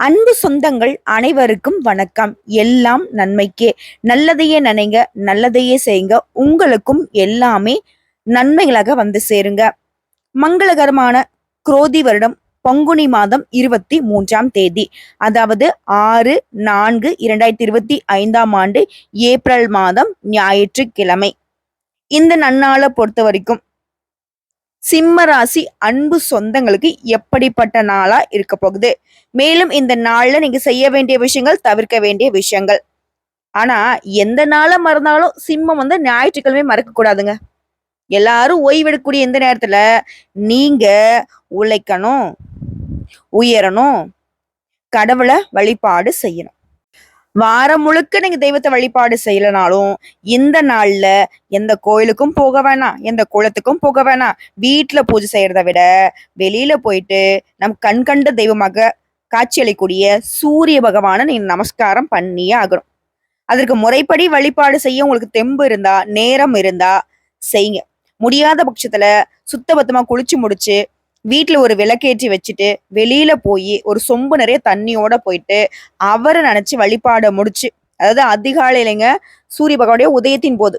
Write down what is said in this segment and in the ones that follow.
அன்பு சொந்தங்கள் அனைவருக்கும் வணக்கம். எல்லாம் நன்மைக்கே. நல்லதையே நினைங்க நல்லதையே செய்யுங்க. உங்களுக்கும் எல்லாமே நன்மைகளாக வந்து சேருங்க. மங்களகரமான குரோதி வருடம் பங்குனி மாதம் இருபத்தி மூன்றாம் தேதி. அதாவது ஆறு நான்கு இரண்டாயிரத்தி இருபத்தி ஐந்தாம் ஆண்டு ஏப்ரல் மாதம் ஞாயிற்றுக்கிழமை. இந்த நன்னாளை பொறுத்த வரைக்கும் சிம்ம ராசி அன்பு சொந்தங்களுக்கு எப்படிப்பட்ட நாளா இருக்க போகுது? மேலும் இந்த நாள்ல நீங்க செய்ய வேண்டிய விஷயங்கள் தவிர்க்க வேண்டிய விஷயங்கள். ஆனா எந்த நாளை மறந்தாலும் சிம்மம் வந்து ஞாயிற்றுக்கிழமை மறக்க கூடாதுங்க. எல்லாரும் ஓய்வெடுக்கக்கூடிய எந்த நேரத்துல நீங்க உழைக்கணும் உயரணும் கடவுளை வழிபாடு செய்யணும். வாரம் முழுக்க நீங்க தெய்வத்தை வழிபாடு செய்யலனாலும் இந்த நாள்ல எந்த கோயிலுக்கும் போக வேணாம் எந்த குளத்துக்கும் போக வேணாம். வீட்டுல பூஜை செய்யறதை விட வெளியில போயிட்டு நம் கண் கண்ட தெய்வமாக காட்சியளிக்கூடிய சூரிய பகவானை நீங்க நமஸ்காரம் பண்ணியே ஆகணும். அதற்கு முறைப்படி வழிபாடு செய்ய உங்களுக்கு தெம்பு இருந்தா நேரம் இருந்தா செய்யுங்க. முடியாத பட்சத்துல சுத்தபத்தமா குளிச்சு முடிச்சு வீட்டில் ஒரு விளக்கேற்றி வச்சுட்டு வெளியில போய் ஒரு சொம்பு நிறைய தண்ணியோட போயிட்டு அவரை நினைச்சு வழிபாட முடிச்சு அதாவது அதிகாலையிலங்க சூரிய பகவானுடைய உதயத்தின் போது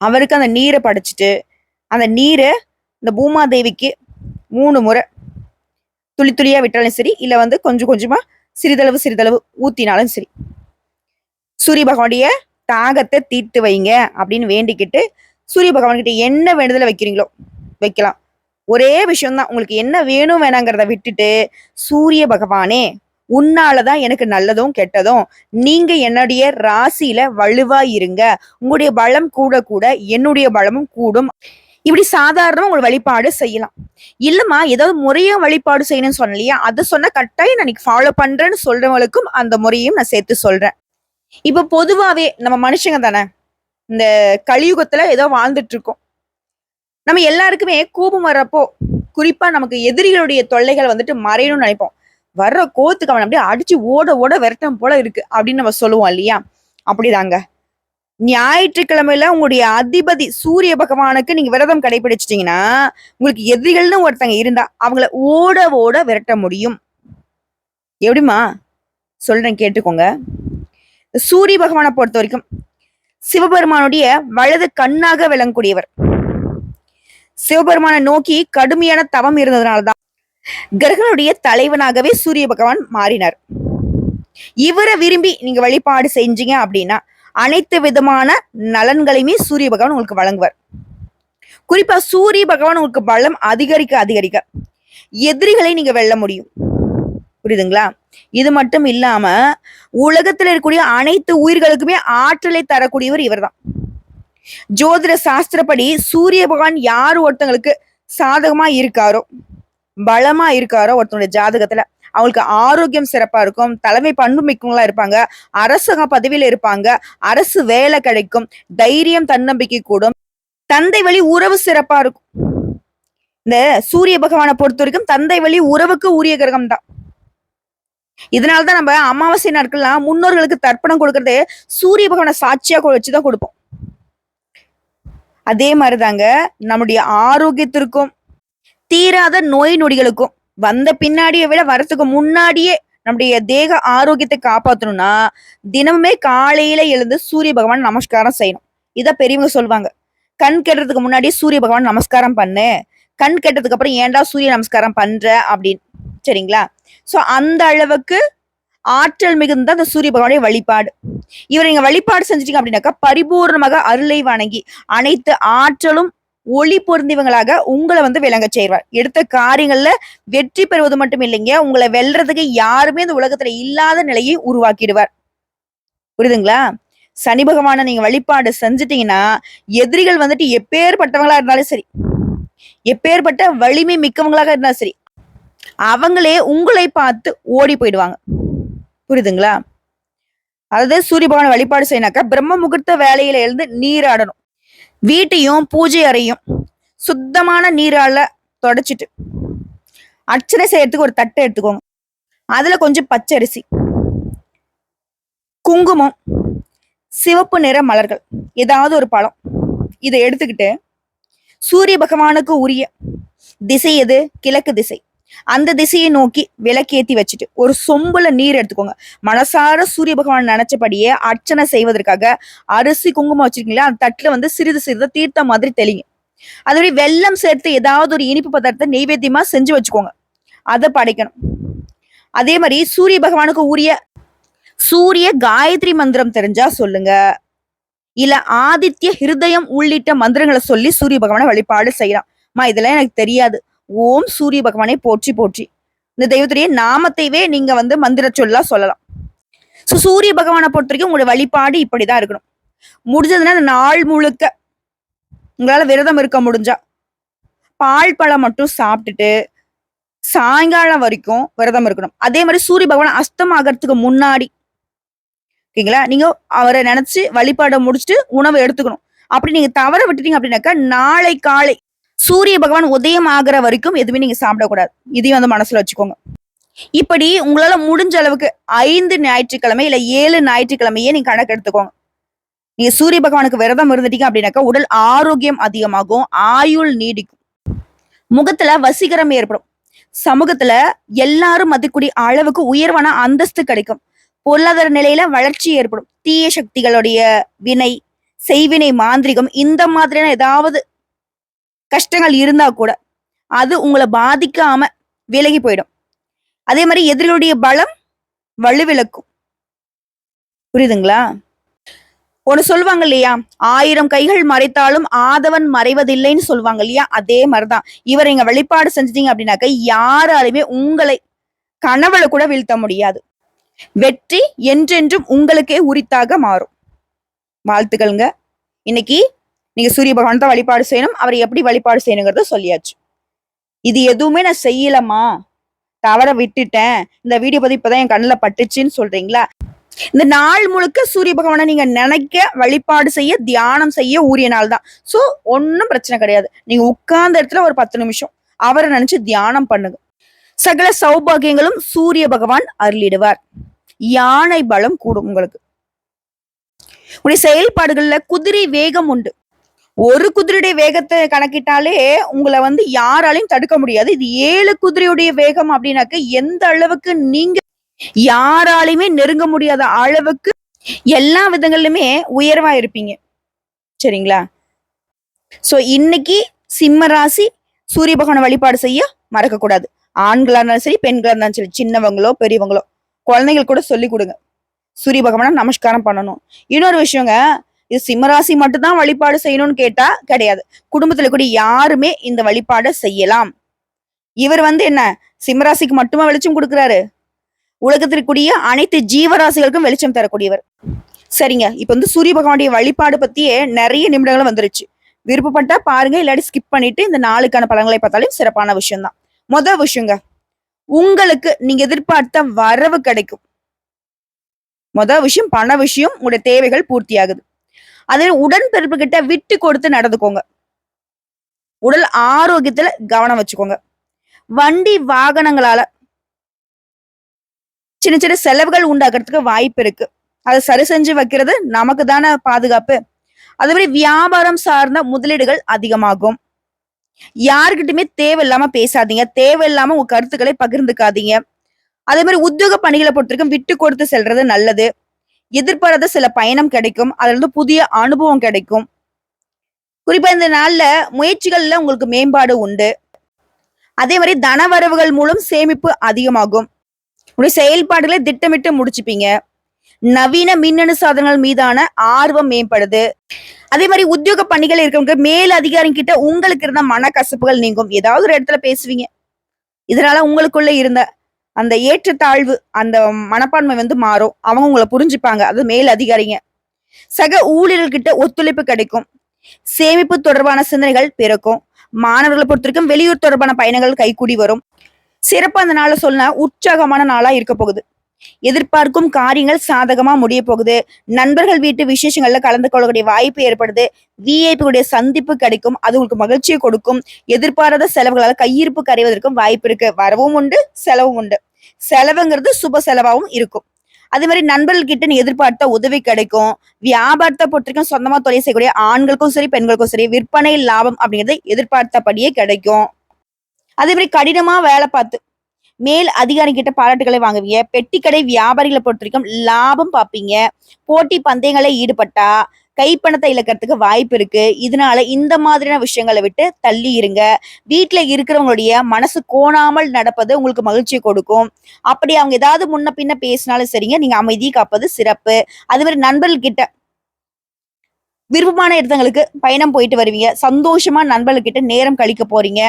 அவருக்கு அந்த நீரை படைச்சிட்டு அந்த நீரை இந்த பூமாதேவிக்கு மூணு முறை துளி துளியா விட்டாலும் சரி இல்ல வந்து கொஞ்சம் கொஞ்சமா சிறிதளவு சிறிதளவு ஊத்தினாலும் சரி. சூரிய பகவானுடைய தாகத்தை தீர்த்து வைங்க அப்படின்னு வேண்டிக்கிட்டு சூரிய பகவான்கிட்ட என்ன வேண்டுதலை வைக்கிறீங்களோ வைக்கலாம். ஒரே விஷயம்தான். உங்களுக்கு என்ன வேணும் வேணாங்கிறத விட்டுட்டு சூரிய பகவானே உன்னாலதான் எனக்கு நல்லதும் கெட்டதும். நீங்க என்னுடைய ராசியில வலுவா இருங்க. உங்களுடைய பலம் கூட கூட என்னுடைய பலமும் கூடும். இப்படி சாதாரணமா உங்களை வழிபாடு செய்யலாம். இல்லம்மா ஏதாவது முறையா வழிபாடு செய்யணும்னு சொன்னலையா அதை சொன்ன கட்டாயம் நான் ஃபாலோ பண்றேன்னு சொல்றவங்களுக்கும் அந்த முறையும் நான் சேர்த்து சொல்றேன். இப்ப பொதுவாவே நம்ம மனுஷங்க தானே இந்த கலியுகத்துல ஏதோ வாழ்ந்துட்டு இருக்கோம். நம்ம எல்லாருக்குமே கோபம் வர்றப்போ குறிப்பா நமக்கு எதிரிகளுடைய தொல்லைகள் வந்துட்டு மறையணும்னு நினைப்போம். வர்ற கோத்துக்கு அவன் அப்படியே அடிச்சு ஓட ஓட விரட்டம் போல இருக்கு அப்படின்னு நம்ம சொல்லுவோம் இல்லையா? அப்படிதாங்க. ஞாயிற்றுக்கிழமையில உங்களுடைய அதிபதி சூரிய பகவானுக்கு நீங்க விரதம் கடைபிடிச்சிட்டீங்கன்னா உங்களுக்கு எதிரிகள்னு ஒருத்தங்க இருந்தா அவங்கள ஓட ஓட விரட்ட முடியும். எப்படிமா சொல்றேன் கேட்டுக்கோங்க. சூரிய பகவானை பொறுத்த வரைக்கும் சிவபெருமானுடைய வலது கண்ணாக விளங்கக்கூடியவர். சிவபெருமானை நோக்கி கடுமையான தவம் இருந்ததுனாலதான் கிரகனுடைய தலைவனாகவே சூரிய பகவான் மாறினார். இவரை விரும்பி நீங்க வழிபாடு செஞ்சீங்க அப்படின்னா அனைத்து விதமான நலன்களையுமே சூரிய பகவான் உங்களுக்கு வழங்குவார். குறிப்பா சூரிய பகவான் உங்களுக்கு பலம் அதிகரிக்க அதிகரிக்க எதிரிகளை நீங்க வெல்ல முடியும். புரியுதுங்களா? இது மட்டும் இல்லாம உலகத்துல இருக்கக்கூடிய அனைத்து உயிர்களுக்குமே ஆற்றலை தரக்கூடியவர் இவர்தான். ஜோதிட சாஸ்திரப்படி சூரிய பகவான் யார் ஒருத்தங்களுக்கு சாதகமா இருக்காரோ பலமா இருக்காரோ ஒருத்தனுடைய ஜாதகத்துல அவங்களுக்கு ஆரோக்கியம் சிறப்பா இருக்கும் தலைமை பண்பு மிக்கவங்களா இருப்பாங்க அரசக பதவியில இருப்பாங்க அரசு வேலை கிடைக்கும் தைரியம் தன்னம்பிக்கை கூடும் தந்தை வழி உறவு சிறப்பா இருக்கும். இந்த சூரிய பகவானை பொறுத்த வரைக்கும் தந்தை வழி உறவுக்கு உரிய கிரகம் தான். இதனாலதான் நம்ம அமாவாசை நாட்கள்லாம் முன்னோர்களுக்கு தர்ப்பணம் கொடுக்கறதே சூரிய பகவானை சாட்சியா வச்சுதான் கொடுப்போம். அதே மாதிரிதாங்க நம்முடைய ஆரோக்கியத்திற்கும் தீராத நோய் நொடிகளுக்கும் வந்த பின்னாடியை விட வரத்துக்கு முன்னாடியே நம்முடைய தேக ஆரோக்கியத்தை காப்பாற்றணும்னா தினமுமே காலையில எழுந்து சூரிய பகவான் நமஸ்காரம் செய்யணும். இதை பெரியவங்க சொல்லுவாங்க கண் கெட்டுறதுக்கு முன்னாடி சூரிய பகவான் நமஸ்காரம் பண்ணு. கண் கெட்டதுக்கு அப்புறம் ஏன்டா சூரிய நமஸ்காரம் பண்ற அப்படின்னு. சரிங்களா? ஸோ அந்த அளவுக்கு ஆற்றல் மிகுந்த அந்த சூரிய பகவானுடைய வழிபாடு. இவர் நீங்க வழிபாடு செஞ்சிட்டீங்க அப்படின்னாக்கா பரிபூர்ணமாக அருளை வணங்கி அனைத்து ஆற்றலும் ஒளி பொருந்தியவங்களாக உங்களை வந்து விளங்க செய்வார். எடுத்த காரியங்கள்ல வெற்றி பெறுவது மட்டும் இல்லைங்க உங்களை வெல்றதுக்கு யாருமே இந்த உலகத்துல இல்லாத நிலையை உருவாக்கிடுவார். புரியுதுங்களா? சனி பகவானை நீங்க வழிபாடு செஞ்சிட்டீங்கன்னா எதிரிகள் வந்துட்டு எப்பேற்பட்டவங்களா இருந்தாலும் சரி எப்பேற்பட்ட வலிமை மிக்கவங்களாக இருந்தாலும் சரி அவங்களே உங்களை பார்த்து ஓடி போயிடுவாங்க. புரியுதுங்களா? அதாவது சூரிய பகவான் வழிபாடு செய்யினாக்கா பிரம்ம முகூர்த்த வேலையில எழுந்து நீராடணும் வீட்டையும் பூஜை அறையும் சுத்தமான நீரால தொடச்சிட்டு அர்ச்சனை செய்யறதுக்கு ஒரு தட்டை எடுத்துக்கோங்க. அதுல கொஞ்சம் பச்சரிசி குங்குமம் சிவப்பு நிற மலர்கள் ஏதாவது ஒரு பழம். இதை எடுத்துக்கிட்டு சூரிய பகவானுக்கு உரிய திசை எது? கிழக்கு திசை. அந்த திசையை நோக்கி விளக்கேத்தி வச்சுட்டு ஒரு சொம்புல நீர் எடுத்துக்கோங்க. மனசார சூரிய பகவான் நினைச்சபடியே அர்ச்சனை செய்வதற்காக அரிசி குங்குமம் வச்சிருக்கீங்களா அந்த தட்டுல வந்து சிறிது சிறிது தீர்த்த மாதிரி தெளிங்க. அதே வெள்ளம் வெல்லம் சேர்த்து ஏதாவது ஒரு இனிப்பு பதார்த்தத்தை நெய்வேத்தியமா செஞ்சு வச்சுக்கோங்க. அதை படைக்கணும். அதே மாதிரி சூரிய பகவானுக்கு உரிய சூரிய காயத்ரி மந்திரம் தெரிஞ்சா சொல்லுங்க. இல்ல ஆதித்ய ஹிருதயம் உள்ளிட்ட மந்திரங்களை சொல்லி சூரிய பகவானை வழிபாடு செய்யலாம். இதெல்லாம் எனக்கு தெரியாது. ஓம் சூரிய பகவானை போற்றி போற்றி. இந்த தெய்வத்துடைய நாமத்தைவே நீங்க வந்து மந்திர சொல்லா சொல்லலாம். ஸோ சூரிய பகவானை பொறுத்த வரைக்கும் உங்களுடைய வழிபாடு இப்படிதான் இருக்கணும். முடிஞ்சதுன்னா நாள் முழுக்க உங்களால விரதம் இருக்க முடிஞ்சா பால் பழம் மட்டும் சாப்பிட்டுட்டு சாயங்காலம் வரைக்கும் விரதம் இருக்கணும். அதே மாதிரி சூரிய பகவான் அஸ்தம் ஆகிறதுக்கு முன்னாடி ஓகேங்களா? நீங்க அவரை நினைச்சு வழிபாடை முடிச்சுட்டு உணவு எடுத்துக்கணும். அப்படி நீங்க தவற விட்டுட்டீங்க அப்படின்னாக்கா நாளை காலை சூரிய பகவான் உதயம் ஆகிற வரைக்கும் எதுவுமே நீங்க சாப்பிடக்கூடாது. இதையும் வந்து மனசுல வச்சுக்கோங்க. இப்படி உங்களால முடிஞ்ச அளவுக்கு ஐந்து ஞாயிற்றுக்கிழமை இல்ல ஏழு ஞாயிற்றுக்கிழமையே நீங்க கணக்கு எடுத்துக்கோங்க. நீங்க சூரிய பகவானுக்கு விரதம் இருந்துட்டீங்க அப்படின்னாக்கா உடல் ஆரோக்கியம் அதிகமாகும் ஆயுள் நீடிக்கும். முகத்துல வசீகரம் ஏற்படும். சமூகத்துல எல்லாரும் மதிக்கூடிய அளவுக்கு உயர்வான அந்தஸ்து கிடைக்கும். பொருளாதார நிலையில வளர்ச்சி ஏற்படும். தீய சக்திகளுடைய வினை செய்வினை மாந்திரிகம் இந்த மாதிரியான ஏதாவது கஷ்டங்கள் இருந்தா கூட அது உங்களை பாதிக்காம விலகி போயிடும். அதே மாதிரி எதிரிகளுடைய பலம் வலுவிளக்கும் புரியுதுங்களா? ஒண்ணு சொல்லுவாங்க இல்லையா? ஆயிரம் கைகள் மறைத்தாலும் ஆதவன் மறைவதில்லைன்னு சொல்லுவாங்க இல்லையா? அதே மாதிரிதான். இவர் இங்க வெளிப்பாடு செஞ்சிட்டீங்க அப்படின்னாக்க யாராலுமே உங்களை கனவுல கூட வீழ்த்த முடியாது. வெற்றி என்றென்றும் உங்களுக்கே உரித்தாக மாறும். வாழ்த்துக்கள்ங்க. இன்னைக்கு நீங்க சூரிய பகவான் தான் வழிபாடு செய்யணும். அவரை எப்படி வழிபாடு செய்யணுங்கிறத சொல்லியாச்சு. இது எதுவுமே நான் செய்யலமா தவற விட்டுட்டேன். இந்த வீடியோ பத்தி இப்பதான் என் கண்ணுல பட்டுச்சுன்னு சொல்றீங்களா? இந்த நாள் முழுக்க சூரிய பகவானை நீங்க நினைக்க வழிபாடு செய்ய தியானம் செய்ய ஊரிய நாள் தான். சோ ஒன்னும் பிரச்சனை கிடையாது. நீங்க உட்கார்ந்த இடத்துல ஒரு பத்து நிமிஷம் அவரை நினைச்சு தியானம் பண்ணுங்க. சகல சௌபாகியங்களும் சூரிய பகவான் அருளிடுவார். யானை பலம் கூடும் உங்களுக்கு. உடைய செயல்பாடுகள்ல குதிரை வேகம் உண்டு. ஒரு குதிரையுடைய வேகத்தை கணக்கிட்டாலே உங்களை வந்து யாராலையும் தடுக்க முடியாது. இது ஏழு குதிரையுடைய வேகம் அப்படின்னாக்க எந்த அளவுக்கு நீங்க யாராலையுமே நெருங்க முடியாத அளவுக்கு எல்லா விதங்களிலுமே உயர்வா இருப்பீங்க. சரிங்களா? சோ இன்னைக்கு சிம்ம ராசி சூரிய பகவான வழிபாடு செய்ய மறக்க கூடாது ஆண்களா இருந்தாலும் சரி பெண்களா இருந்தாலும் சரி சின்னவங்களோ பெரியவங்களோ குழந்தைகள் கூட சொல்லி கொடுங்க. சூரிய பகவானை நமஸ்காரம் பண்ணணும். இன்னொரு விஷயங்க இது சிம்மராசி மட்டும்தான் வழிபாடு செய்யணும்னு கேட்டா கிடையாது. குடும்பத்துல கூட யாருமே இந்த வழிபாடை செய்யலாம். இவர் வந்து என்ன? சிம்மராசிக்கு மட்டுமா வெளிச்சம் கொடுக்குறாரு? உலகத்திற்குரிய அனைத்து ஜீவராசிகளுக்கும் வெளிச்சம் தரக்கூடியவர். சரிங்க. இப்ப வந்து சூரிய பகவானுடைய வழிபாடு பத்தியே நிறைய நிமிடங்கள் வந்துருச்சு. விருப்பப்பட்டா பாருங்க. இல்லாட்டி ஸ்கிப் பண்ணிட்டு இந்த நாளுக்கான பலன்களை பார்த்தாலும் சிறப்பான விஷயம் தான் முதல் விஷயங்க. உங்களுக்கு நீங்க எதிர்பார்த்த வரவு கிடைக்கும். முதல் விஷயம் பண விஷயம் உங்களுடைய தேவைகள் பூர்த்தியாகுது. அதே உடன்பிறப்பு கிட்ட விட்டு கொடுத்து நடந்துக்கோங்க. உடல் ஆரோக்கியத்துல கவனம் வச்சுக்கோங்க. வண்டி வாகனங்களால சின்ன சின்ன செலவுகள் உண்டாக்குறதுக்கு வாய்ப்பு இருக்கு. அதை சரி செஞ்சு வைக்கிறது நமக்கு தானே பாதுகாப்பு. அதே மாதிரி வியாபாரம் சார்ந்த முதலீடுகள் அதிகமாகும். யாருக்கிட்டுமே தேவையில்லாம பேசாதீங்க. தேவையில்லாம உங்க கருத்துக்களை பகிர்ந்துக்காதீங்க. அதே மாதிரி உத்தியோக பணிகளை பொறுத்திருக்கும் விட்டு கொடுத்து செல்றது நல்லது. எதிர்பாராத சில பயணம் கிடைக்கும். அதுல இருந்து புதிய அனுபவம் கிடைக்கும். குறிப்பா இந்த நாள்ல முயற்சிகள்ல உங்களுக்கு மேம்பாடு உண்டு. அதே மாதிரி தனவரவுகள் மூலம் சேமிப்பு அதிகமாகும். உடைய செயல்பாடுகளை திட்டமிட்டு முடிச்சுப்பீங்க. நவீன மின்னணு சாதனங்கள் மீதான ஆர்வம் மேம்படுது. அதே மாதிரி உத்தியோக பணிகள் இருக்கவங்க மேல் அதிகாரம் கிட்ட உங்களுக்கு இருந்த மனக்கசப்புகள் நீங்கும். ஏதாவது ஒரு இடத்துல பேசுவீங்க. இதனால உங்களுக்குள்ள இருந்த அந்த ஏற்றத்தாழ்வு அந்த மனப்பான்மை வந்து மாறும். அவங்க உங்களை புரிஞ்சுப்பாங்க. அது மேல் அதிகாரிங்க. சக ஊழியர்கள்கிட்ட ஒத்துழைப்பு கிடைக்கும். சேமிப்பு தொடர்பான சிந்தனைகள் பிறக்கும். மாணவர்களை பொறுத்த வரைக்கும் வெளியூர் தொடர்பான பயணங்கள் கைகூடி வரும். சிறப்பு அந்த நாளை சொன்னா உற்சாகமான நாளா இருக்க போகுது. எதிர்பார்க்கும் காரியங்கள் சாதகமா முடிய போகுது. நண்பர்கள் வீட்டு விசேஷங்கள்ல கலந்து கொள்ளக்கூடிய வாய்ப்பு ஏற்படுது. விஐபியுடைய சந்திப்பு கிடைக்கும். அது உங்களுக்கு மகிழ்ச்சியை கொடுக்கும். எதிர்பாராத செலவுகளால் கையிருப்பு கரைவதற்கும் வாய்ப்பு இருக்கு. வரவும் உண்டு செலவும் உண்டு. செலவுங்கிறது சுப செலவாகவும் இருக்கும். அதே மாதிரி நண்பர்கள்கிட்ட நீ எதிர்பார்த்த உதவி கிடைக்கும். வியாபாரத்தை பொறுத்திருக்கும் சொந்தமா தொழில் செய்யக்கூடிய ஆண்களுக்கும் சரி பெண்களுக்கும் சரி விற்பனை லாபம் அப்படிங்கிறது எதிர்பார்த்தபடியே கிடைக்கும். அதே மாதிரி கடினமா வேலை பார்த்து மேல் அதிகாரிகிட்ட பாராட்டுகளை வாங்குவீங்க. பெட்டிக்கடை வியாபாரிகளை பொறுத்த வரைக்கும் லாபம் பார்ப்பீங்க. போட்டி பந்தயங்களை ஈடுபட்டா கைப்பணத்தை இழக்கிறதுக்கு வாய்ப்பு இருக்கு. இதனால இந்த மாதிரியான விஷயங்களை விட்டு தள்ளி இருங்க. வீட்டுல இருக்கிறவங்களுடைய மனசு கோணாமல் நடப்பது உங்களுக்கு மகிழ்ச்சியை கொடுக்கும். அப்படி அவங்க ஏதாவது முன்ன பின்ன பேசினாலும் சரிங்க. நீங்க அமைதி காப்பது சிறப்பு. அது மாதிரி நண்பர்கள்கிட்ட விருப்பமான இடத்துங்களுக்கு பயணம் போயிட்டு வருவீங்க. சந்தோஷமா நண்பர்கள்கிட்ட நேரம் கழிக்க போறீங்க.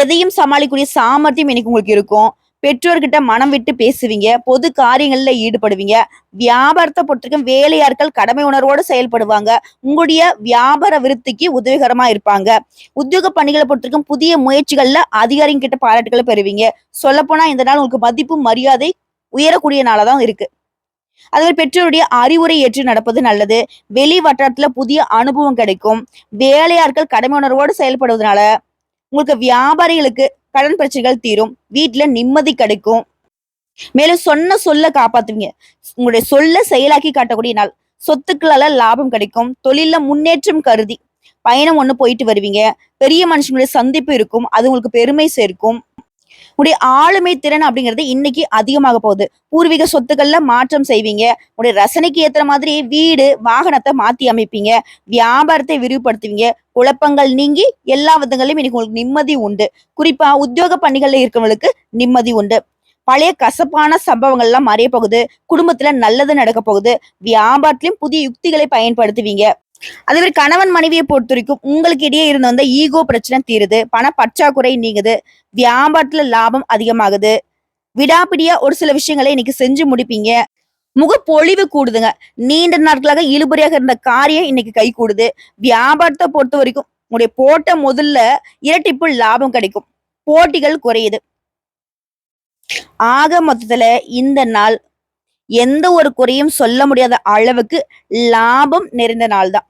எதையும் சமாளிக்கக்கூடிய சாமர்த்தியம் எனக்கு உங்களுக்கு இருக்கும். பெற்றோர்கிட்ட மனம் விட்டு பேசுவீங்க. பொது காரியங்கள்ல ஈடுபடுவீங்க. வியாபாரத்தை பொறுத்திருக்கும் வேலையாட்கள் கடமை உணர்வோடு செயல்படுவாங்க. உங்களுடைய வியாபார விருத்திக்கு உதவிகரமா இருப்பாங்க. உத்தியோக பணிகளை பொறுத்திருக்கும் புதிய முயற்சிகள்ல அதிகாரிங்க கிட்ட பாராட்டுகளை பெறுவீங்க. சொல்லப்போனா இந்த நாள் உங்களுக்கு மதிப்பு மரியாதை உயரக்கூடிய நாளாதான் இருக்கு. அதுவே பெற்றோருடைய அறிவுரை ஏற்று நடப்பது நல்லது. வெளி வட்டாரத்துல புதிய அனுபவம் கிடைக்கும். வேலையாட்கள் கடமை உணர்வோடு செயல்படுவதனால உங்களுக்கு வியாபாரிகளுக்கு கடன் பிரச்சனைகள் தீரும். வீட்டுல நிம்மதி கிடைக்கும். மேலும் சொன்ன சொல்ல காப்பாத்துவீங்க. உங்களுடைய சொல்ல செயலாக்கி காட்டக்கூடிய நாள். சொத்துக்களால லாபம் கிடைக்கும். தொழில முன்னேற்றம் கருதி பயணம் ஒண்ணு போயிட்டு வருவீங்க. பெரிய மனுஷங்களுடைய சந்திப்பு இருக்கும். அது உங்களுக்கு பெருமை சேர்க்கும். உடைய ஆளுமை திறன் அப்படிங்கிறது இன்னைக்கு அதிகமாக போகுது. பூர்வீக சொத்துக்கள்ல மாற்றம் செய்வீங்க. உடைய ரசனைக்கு ஏத்த மாதிரி வீடு வாகனத்தை மாத்தி அமைப்பீங்க. வியாபாரத்தை விரிவுபடுத்துவீங்க. குழப்பங்கள் நீங்கி எல்லா விதங்களையும் இன்னைக்கு உங்களுக்கு நிம்மதி உண்டு. குறிப்பா உத்தியோக பணிகள்ல இருக்கிறவங்களுக்கு நிம்மதி உண்டு. பழைய கசப்பான சம்பவங்கள் எல்லாம் மறைய போகுது. குடும்பத்துல நல்லது நடக்க போகுது. வியாபாரத்திலும் புதிய யுக்திகளை பயன்படுத்துவீங்க. அதே மாதிரி கணவன் மனைவியை பொறுத்த வரைக்கும் உங்களுக்கு இடையே இருந்த வந்த ஈகோ பிரச்சனை தீருது. பண பற்றாக்குறை நீங்குது. வியாபாரத்துல லாபம் அதிகமாகுது. விடாப்பிடியா ஒரு சில விஷயங்களை இன்னைக்கு செஞ்சு முடிப்பீங்க. முகப்பொழிவு கூடுதுங்க. நீண்ட நாட்களாக இழுபறியாக இருந்த காரியம் இன்னைக்கு கை கூடுது. வியாபாரத்தை பொறுத்த வரைக்கும் உங்களுடைய போட்ட முதல்ல இரட்டிப்பு லாபம் கிடைக்கும். போட்டிகள் குறையுது. ஆக மொத்தத்துல இந்த நாள் எந்த ஒரு குறையும் சொல்ல முடியாத அளவுக்கு லாபம் நிறைந்த நாள் தான்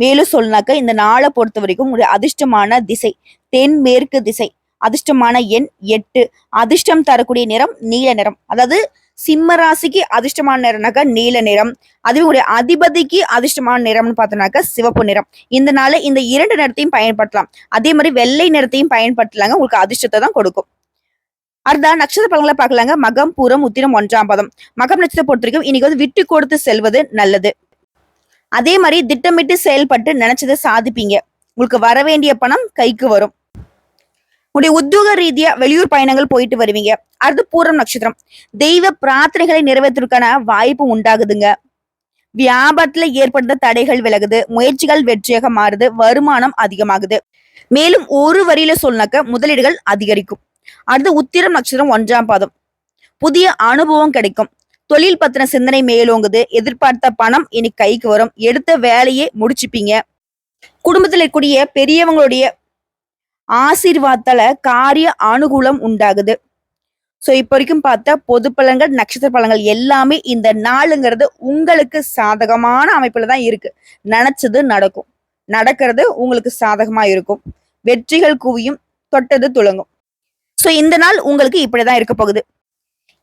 மேலும் சொன்னாக்க இந்த நாளை பொறுத்த வரைக்கும் உங்களுடைய அதிர்ஷ்டமான திசை தென்மேற்கு திசை அதிர்ஷ்டமான எண் எட்டு. அதிர்ஷ்டம் தரக்கூடிய நிறம் நீல நிறம். அதாவது சிம்ம ராசிக்கு அதிர்ஷ்டமான நிறம்னாக்கா நீல நிறம். அதுவே உங்களுடைய அதிபதிக்கு அதிர்ஷ்டமான நிறம்னு பார்த்தோம்னாக்கா சிவப்பு நிறம். இந்த நாளில் இந்த இரண்டு நிறத்தையும் பயன்படுத்தலாம். அதே மாதிரி வெள்ளை நிறத்தையும் பயன்படுத்தலாங்க. உங்களுக்கு அதிர்ஷ்டத்தை தான் கொடுக்கும். அடுத்த நட்சத்திர பலன்களை பார்க்கலாங்க. மகம் பூரம் உத்திரம் ஒன்றாம் பதம். மகம் நட்சத்திரம் பொறுத்த வரைக்கும் இன்னைக்கு வந்து விட்டு கொடுத்து செல்வது நல்லது. அதே மாதிரி திட்டமிட்டு செயல்பட்டு நினைச்சதை சாதிப்பீங்க. உங்களுக்கு வர வேண்டிய பணம் கைக்கு வரும். உங்களுடைய உத்தியோக ரீதியா வெளியூர் பயணங்கள் போயிட்டு வருவீங்க. அடுத்து பூரம் நட்சத்திரம். தெய்வ பிரார்த்தனைகளை நிறைவேற்றுவதற்கான வாய்ப்பு உண்டாகுதுங்க. வியாபாரத்துல ஏற்படுத்த தடைகள் விலகுது. முயற்சிகள் வெற்றியாக மாறுது. வருமானம் அதிகமாகுது. மேலும் ஒரு வரியில சொன்னாக்க முதலீடுகள் அதிகரிக்கும். அடுத்து உத்திரம் நட்சத்திரம் ஒன்றாம் பாதம். புதிய அனுபவம் கிடைக்கும். தொழில் பத்தின சிந்தனை மேலோங்குது. எதிர்பார்த்த பணம் இனி கைக்கு வரும். எடுத்த வேலையை முடிச்சுப்பீங்க. குடும்பத்தில் இருக்கக்கூடிய பெரியவங்களுடைய ஆசீர்வாதத்தால காரிய அனுகூலம் உண்டாகுது. ஸோ இப்போ வரைக்கும் பார்த்தா பொது பலன்கள் நட்சத்திர பலன்கள் எல்லாமே இந்த நாளுங்கிறது உங்களுக்கு சாதகமான அமைப்பில் தான் இருக்கு. நினைச்சது நடக்கும். நடக்கிறது உங்களுக்கு சாதகமா இருக்கும். வெற்றிகள் குவியும் தொட்டது துளங்கும் ஸோ இந்த நாள் உங்களுக்கு இப்படிதான் இருக்க போகுது.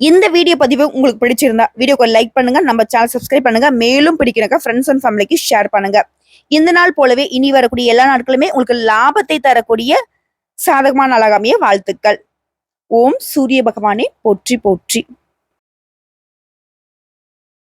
இந்த வீடியோ பதிவு உங்களுக்கு பிடிச்சிருந்தா வீடியோக்கு லைக் பண்ணுங்க நம்ம சேனல் சப்ஸ்கிரைப் பண்ணுங்க மேலும் பிடிக்கிறக்க ஃப்ரெண்ட்ஸ் அண்ட் ஃபேமிலிக்கு ஷேர் பண்ணுங்க. இந்த நாள் போலவே இனி வரக்கூடிய எல்லா நாட்களுமே உங்களுக்கு லாபத்தை தரக்கூடிய சாதகமான அழகாமிய வாழ்த்துக்கள். ஓம் சூரிய பகவானே போற்றி போற்றி.